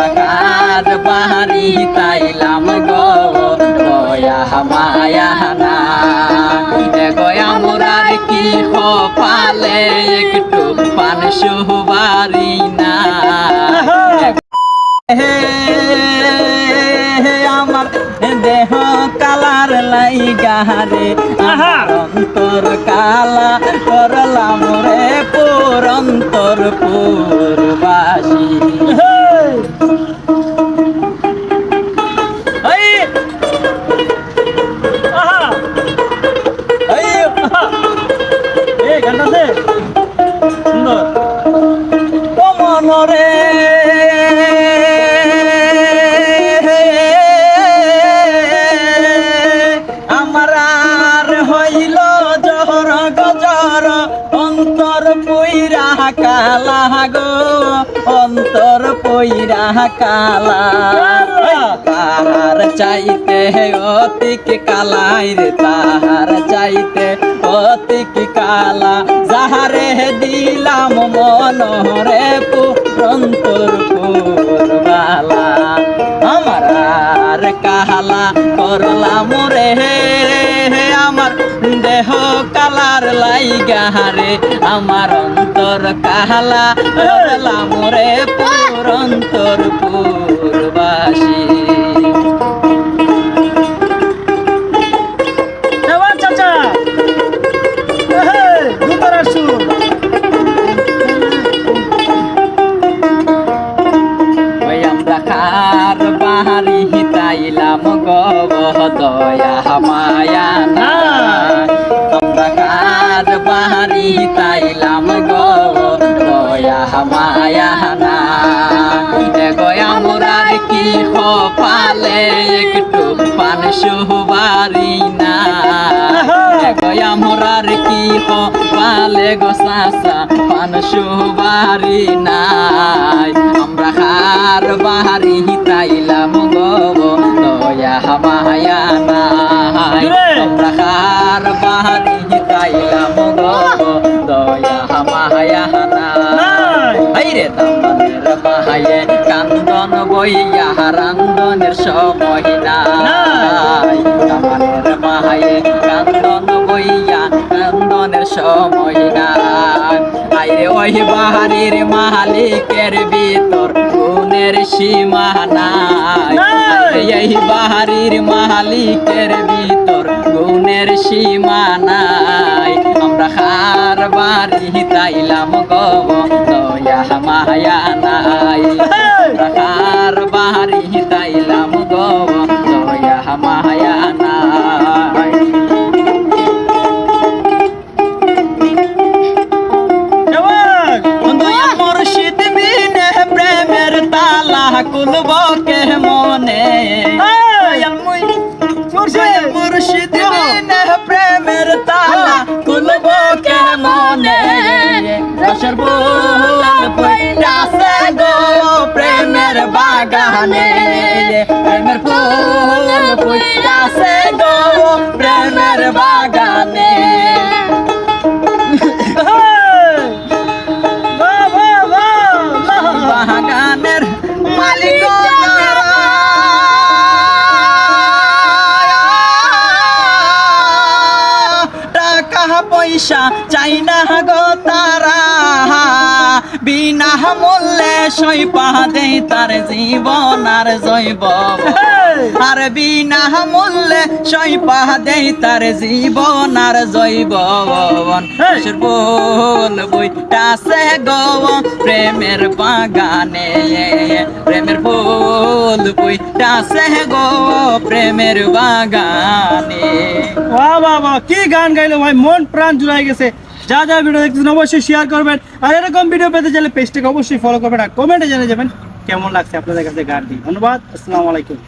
আমরা কার বাহারি তাইলাম গো। গয়া মায়া না। গয়া মোরার কি কপালে? একটু পান সুবারি না। হে আমার দেহ কালার লাই গাহারে আমার অন্তর কালা করলাম রে মনরে আমার আর হইল জহর গজর, অন্তর পইরা কালা গো, অন্তর পইরা কালা। তাহার চাইতে অতিক কালাই রে, তাহার চাইতে অতিক কালা। যাহারে দিলাম মনরে পুরন্তর পুরবালা আমার আর কাহালা হে হে আমার দেহ কালার লাইগারে আমার অন্তর কাহালা মোরে। পুর অন্তর পুরবাসী। দয়া মায়া না খার বাহারি হিতাইলাম গব দয়া মায়া না গয়া মোরার কি কপালে একটু পান সুবারি না গয়া মোরার কি কপালে গো সাসা পান সুবারি নাই। আমরা হার বাহারি হিতাইলাম গব দয়া মায়া নাই আমরা হার বাহারি হিতাইলাম গব দয়া মায়া নাই আইরে দামনের বাহায়ে কান্দন বইয়া রান্দনের সময় কান্দন বইয়া কান্দনের সময় নাই আইরে ওই বাহারির মালিকের ভিতর গুণের সীমা নাই। এই বাহারির মালিকের ভিতর গুণের সীমা নাই। আমরা খার বাড়ি তাইলাম গব দয়া মায়া নাই। খার বাড়ি তাইলাম গব দয়া মায়া নাই। এবার বাগানে পয়সা চাই না গো তারা। বিনা মূল্যে সইপা দেই তার জীবন আর জৈব। আর বিনা মূল্যে সইপা দেই তার জীবন আর জৈব। বল বইটাছে গো প্রেমের বাগানে। প্রেমের ফুল বইটাছে গো প্রেমের বাগানে। বাহ বাহ, কি গান গাইলো ভাই, মন প্রাণ জুড়াই গেছে। যা যা ভিডিও দেখতেছেন অবশ্যই শেয়ার করবেন। আর এরকম ভিডিও পেতে চাইলে পেজটাকে অবশ্যই ফলো করবেন আর কমেন্টে জেনে যাবেন কেমন লাগছে আপনাদের কাছে গানটি। ধন্যবাদ, আসসালামু আলাইকুম।